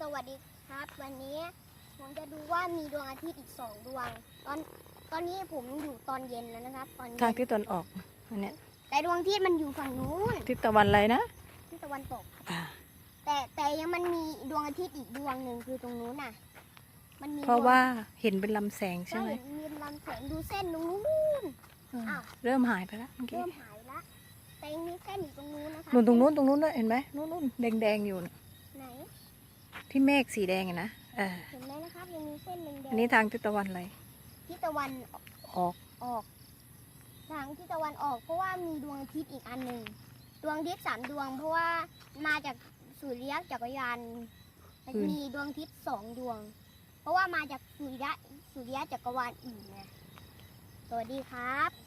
สวัสดีครับ วันนี้ผมจะดูว่ามีดวงอาทิตย์อีกสองดวง ตอนตอนนี้ผมอยู่ตอนเย็นแล้วนะครับ ตอนเย็ทางนที่ตะวันออกอันเนี้ยแต่ดวงอาทิตย์มันอยู่ฝั่งนู้นทิศตะวันอะไรนะที่ตะวันตก อ่า แต่แต่ยังมันมีดวงอาทิตย์อีกดวงหนึ่งคือตรงนู้นน่ะ มันมีเพราะดงว่าเห็นเป็นลำแสงใช่ใช่ไหมมีลำแสงดูเส้นตรงนู้นอืมอ้าว เริ่มหายไปแล้วเมื่อกี้เริ่มหายละแต่ยังมีเส้นอยู่ตรงนู้นนะคะนู่นตรงนู้นตรงนู้นด้วยเห็นไหมนู้นนู้นแดงแดงๆอยู่น่ะไหน ที่เมฆสีแดงอะนะเออเห็นไหมนะครับยังมีเส้นแดงๆอันนี้ทางทิศตะวันอะไรที่ตะวันออก ออก ทางที่ตะวันออก เพราะว่ามีดวงอาทิตย์อีกอันหนึ่งดวงอาทิตย์สามดวง เพราะว่ามาจากสุริยะจักรยานมันมีดวงอาทิตย์สองดวง เพราะว่ามาจากสุริยะสุริยะจักรวาลอื่นไงสวัสดีครับ